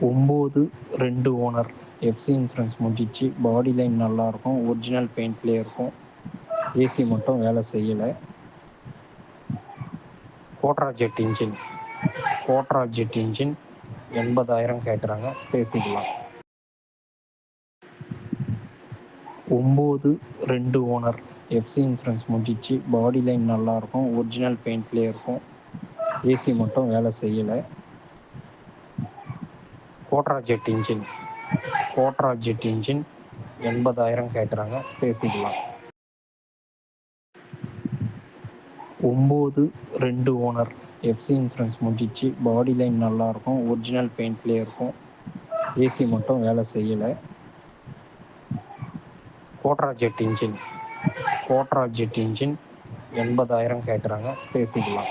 ஒம்பது ரெண்டு owner. FC insurance முடிஞ்சிச்சு. பாடி லைன் நல்லாயிருக்கும் ஒரிஜினல் பெயிண்ட்லேயே இருக்கும். ஏசி மட்டும் வேலை செய்யலை. கோட்ரா ஜெட் இன்ஜின் கோட்ரா ஜெட் இன்ஜின் எண்பதாயிரம் கேட்குறாங்க பேசிக்கலாம். ஒம்பது ரெண்டு ஓனர். எஃப்சி இன்சூரன்ஸ் முடிஞ்சிச்சு. பாடி லைன் நல்லாயிருக்கும் ஒரிஜினல் பெயிண்ட்லேயே இருக்கும். ஏசி மட்டும் வேலை செய்யலை. கோட்ரா ஜெட் இன்ஜின் கோட்ரா ஜெட் இன்ஜின் எண்பதாயிரம் கேட்குறாங்க பேசிக்கலாம். ஒம்பது ரெண்டு ஓனர். எஃப்சி இன்சூரன்ஸ் முடிஞ்சிச்சு. பாடி லைன் நல்லாயிருக்கும் ஒரிஜினல் பெயிண்ட்லேயே இருக்கும். ஏசி மட்டும் வேலை செய்யலை. கோட்ரா ஜெட் இன்ஜின் கோட்ரா ஜெட் இன்ஜின் எண்பதாயிரம் கேட்குறாங்க பேசிக்கலாம்.